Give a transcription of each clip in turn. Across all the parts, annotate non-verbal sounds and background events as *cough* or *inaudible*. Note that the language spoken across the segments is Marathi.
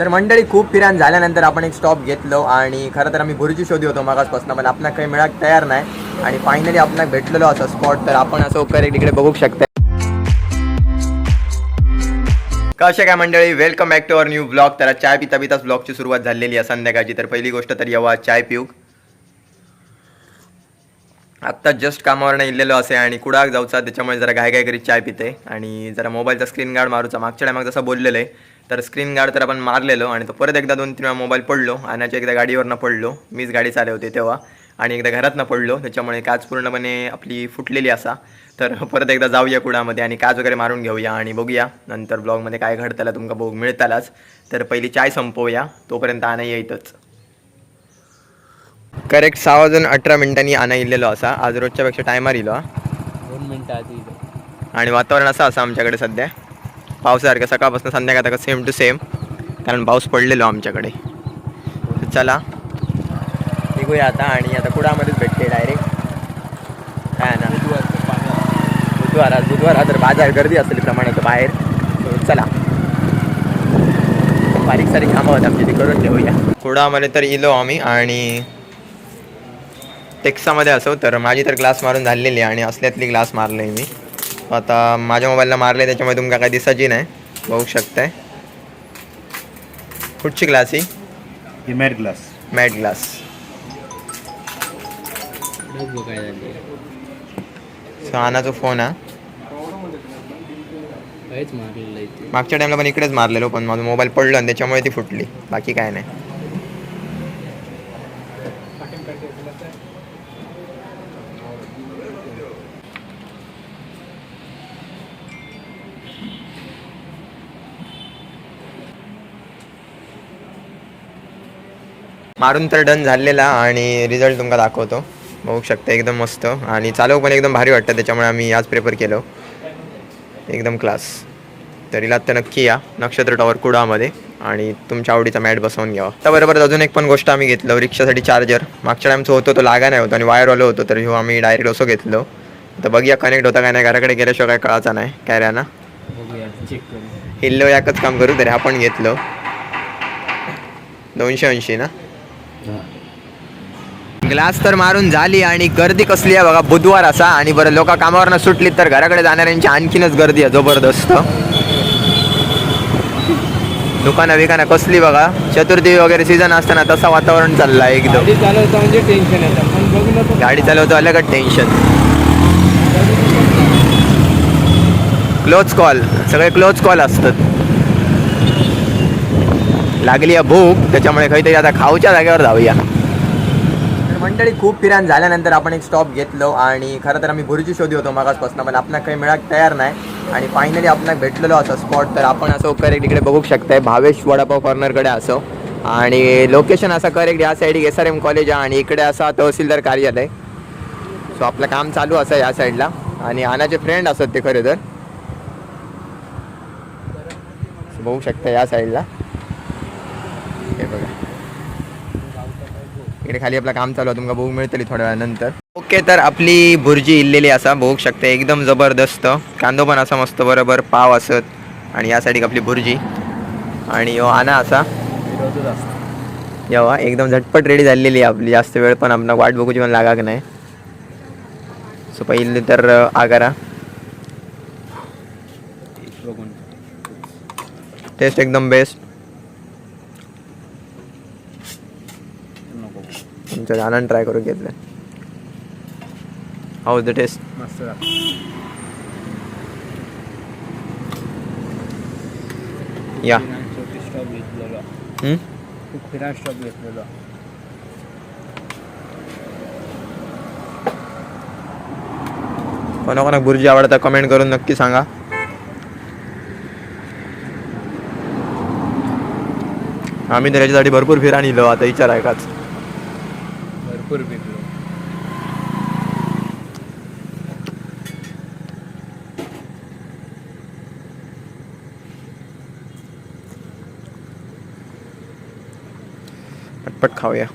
तर मंडळी खूप फिरान झाल्यानंतर आपण एक स्टॉप घेतलो आणि खरं तर आम्ही भुर्जी शोधी होतो मागासपासून पण आपल्याला काही मिळाक तयार नाही. आणि फायनली आपल्याला भेटलेलो असं स्पॉट तर आपण असं करेक्ट इकडे बघू शकता. कशा काय मंडळी? Welcome back to our new blog तर चाय पिता पिताच ब्लॉगची सुरुवात झालेली आहे संध्याकाळची. तर पहिली गोष्ट तर येवा चाय पिऊ. आत्ता जस्ट कामावरनं इल्लेलो असे आणि कुडाक जाऊचा त्याच्यामुळे जरा घाय घाय करीत चाय पिते. आणि जरा मोबाईलचा स्क्रीन गार्ड मारूचा मागच्या टायमाग जसं बोललेलं आहे. तर स्क्रीन गार्ड तर आपण मारलेलो आणि तो परत एकदा दोन तीन वेळा मोबाईल पडलो. आणि एकदा गाडीवरनं पडलो. मीच गाडी चालवते तेव्हा. आणि एकदा घरातनं पडलो. त्याच्यामुळे काच पूर्णपणे आपली फुटलेली असा. तर *laughs* परत एकदा जाऊया कुडामध्ये आणि काच वगैरे मारून घेऊया आणि बघूया. नंतर ब्लॉगमध्ये काय घडताला तुमका बघू मिळतालाच. तर पहिली चाय संपवूया. तोपर्यंत आणा येईतच करेक्ट सहा वाजून अठरा मिनिटांनी आणा इल्लेलो असा. आज रोजच्यापेक्षा टायमार इलो हा. दोन मिनटं आधी. आणि वातावरण असं असं आमच्याकडे सध्या. पावसासारखं सकाळपासून संध्याकाळ सेम टू सेम कारण पाऊस पडलेलो आमच्याकडे. चला निघूया आता आणि आता कुडामध्येच भेटते डायरेक्ट काय ना? बुधवार आज बुधवार तर बाजार गर्दी असेल प्रमाणात बाहेर. चला. बारीक सारीक कामं होत आमची ती करून ठेवूया. कुडामध्ये तर इलो आम्ही आणि टेक्सामध्ये असो तर माझी तर ग्लास मारून झालेली आहे आणि असल्यातली ग्लास मारले मी. आता माझ्या मोबाईलला मारले त्याच्यामुळे तुमका काही दिसायची नाही. बघू शकताय. कुठची ग्लास ही? ही मॅट ग्लास मॅट ग्लास बघ बघ काय झाली सो आनाचा फोन हा मागच्या टाइमला पण इकडेच मारलेलो पण माझा मोबाईल पडलो आणि त्याच्यामुळे ती फुटली. बाकी काय नाही. मारून तर डन झालेला आणि रिझल्ट तुमका दाखवतो. बघू शकता एकदम मस्त. आणि चालव पण एकदम भारी वाटतं त्याच्यामुळे आम्ही आज प्रेफर केलो. एकदम क्लास तर हिला तर नक्की या. नक्षत्र टॉवर कुडामध्ये. आणि तुमच्या आवडीचा मॅट बसवून घ्यावा. त्याबरोबर अजून एक पण गोष्ट आम्ही घेतलं रिक्षासाठी चार्जर मागच्या टाइमचं होतो तो लागा नाही होतो आणि वायरवालं होतो तर ह्यो आम्ही डायरेक्ट असं घेतलो. तर बघूया कनेक्ट होता काय नाही. घराकडे गेल्याशिवाय काय कळायचा नाही. करू. हिल्लो याकच काम करू तरी आपण घेतलो. दोनशे ऐंशी ना? ग्लास तर मारून झाली आणि गर्दी कसली आहे बघा बुधवार असा. आणि बरं लोक कामावरनं सुटलीत तर घराकडे जाणाऱ्यांची आणखीनच गर्दी आहे जबरदस्त. दुकानं बिकानं कसली बघा. चतुर्थी वगैरे सीझन असताना तसं वातावरण एकदम. बघ ना तो गाडी चालवतो अलगच टेन्शन क्लोज कॉल सगळे क्लोज कॉल असतात. लागली आहे भूक. त्याच्यामुळे काहीतरी आता खाऊच्या जागेवर जाऊया. तर मंडळी खूप फिरान झाल्यानंतर आपण एक स्टॉप घेतलो आणि खरं तर आम्ही भुर्जी शोधी होतो मागासपासून पण आपल्या काही मिळाक तयार नाही. आणि फायनली आपल्याला भेटलेलो असं स्पॉट तर आपण असं करेक्ट इकडे बघू शकताय भावेश वडापाव कॉर्नरकडे असो. आणि लोकेशन असं करेक्ट या side S R M college आहे आणि इकडे असा तहसीलदार कार्यालय. सो आपलं काम चालू असं या साईडला आणि आनाचे फ्रेंड असत ते खरे तर. बघू शकता या साईडला बघा. इकडे खाली आपलं काम चालू आहे. तुमका बघू मिळतली थोड्या वेळानंतर. ओके तर आपली भुर्जी इल्लेली असा बघू शकते. एकदम जबरदस्त. कांदो पण असा मस्त बरोबर पाव असत. आणि या साईड आपली भुर्जी आणि यो आना असा. विरोधच एकदम झटपट रेडी झालेली आहे आपली. जास्त वेळ पण आपण वाट बघूची पण लागाक नाही. सो पहिले तर आगारा टेस्ट एकदम बेस्ट नको तुमच्या गाणं ट्राय करून घेतलं. हाऊ द टेस्ट मस्त. या? खूप स्टॉप घेतलेलो. कोणाकोणाक बुर्जी आवडता कमेंट करून नक्की सांगा. आम्ही तर याच्यासाठी भरपूर फिरा निलो आता विचार आहे काच. भरपूर पिकलो पटपट खाऊया.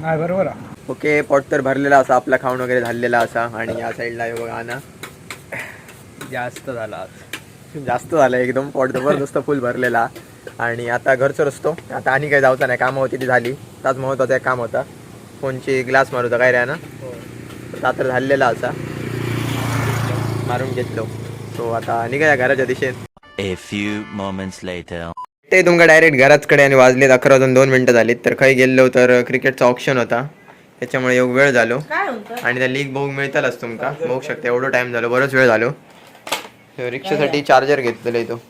नाही बरोबर ओके पोट तर भरलेला असा आपला खाऊन वगैरे झालेला असा. आणि या साईडला हे बघा ना जास्त झाला. जास्त झालं एकदम पोट. जबरदस्त फुल भरलेला. आणि आता घरचं रस्तो आता आणि काही जाऊचा नाही. कामं होती ती झाली. ताच महत्त्वाचा एक काम होता. फोनची ग्लास मारूचा काय रे ना रात्र झालेला असा मारून घेतलो. तो आता निघाया घराच्या दिशेत A few moments later. ते तुमका डायरेक्ट घराचकडे आणि वाजलेत अकरा वाजून दोन मिनटं झालीत. तर काही गेलो तर क्रिकेटचा ऑप्शन होता. त्याच्यामुळे योग वेळ झालो. आणि त्या लीग बघूक मिळतालच तुमका. बघू शकता एवढं टाइम झालो बरंच वेळ झालो. रिक्षासाठी चार्जर घेतलेलं तो.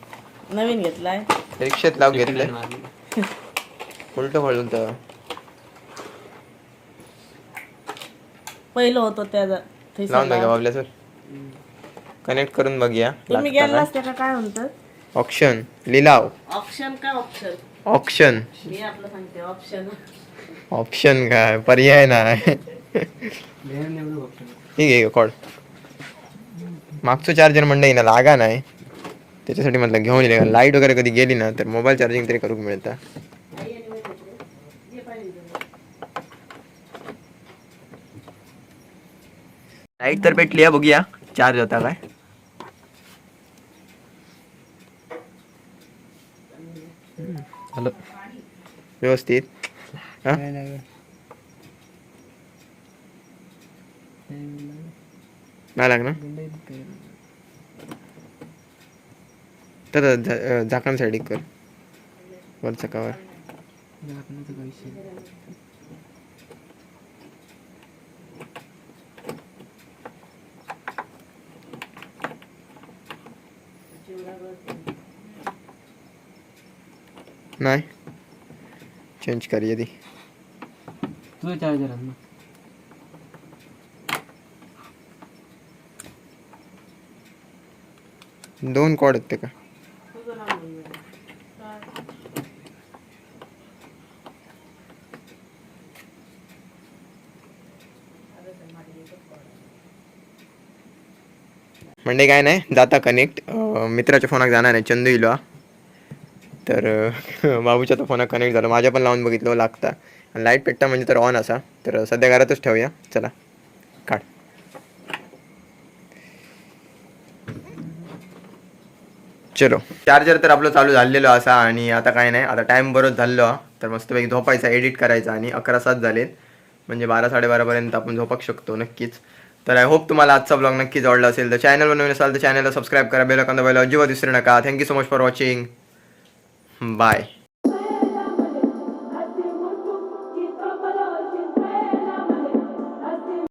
नवीन घेतलाय. रिक्षेत लाव घेतलंय. *laughs* उलट पडून तर. पहिलं होतं त्या जा- थैसरला. लावून बघा बाबल्या सर. कनेक्ट करून बघूया. तुम्ही गेलास त्याला काय? म्हणतात ऑप्शन लिलाव. ऑप्शन काय ऑप्शन ऑप्शन मी आपलं सांगते ऑप्शन ऑप्शन काय? पर्याय नाही. ठीक आहे कॉड मागचं चार्जर म्हणलं ना लागा नाही. त्याच्यासाठी म्हटलं घेऊन येईल. लाइट वगैरे कधी गेली ना तर मोबाईल चार्जिंग तरी करूक मिळतं. लाइट तर पेटली आहे बघूया. चार्ज होता काय हॅलो व्यवस्थित नाही लागणार? तर झाकण साईड कर. वरचा कवर नाही. चेंज कर यदि तुझं चार्जर आहे ना दोन कॉड आहेत ते का? म्हणजे काय नाही जाता कनेक्ट मित्राच्या फोनाक जाणार आहे चंदू इलो हा. तर *laughs* बाबूच्या तो फोनाक कनेक्ट झालं. माझ्या पण लावून बघितलं लागता. आणि लाइट पेटता म्हणजे तर ऑन असा. तर सध्या घरातच ठेवूया. चला काढ. चलो. चार्जर तर आपलं चालू झालेलो असा आणि आता काय नाही. आता टाइम बरोच झालेलो हा. तर मस्तपैकी झोपायचा एडिट करायचा आणि अकरा सात झालेत. म्हणजे बारा साडेबारापर्यंत आपण झोपाक शकतो नक्कीच. तर आय होप तुम्हाला आजचा ब्लॉग नक्कीच आवडला असेल. तर चॅनल बनवून असाल तर चॅनलला सबस्क्राईब करा बेल अजिबात विसरू नका thank you so much for watching bye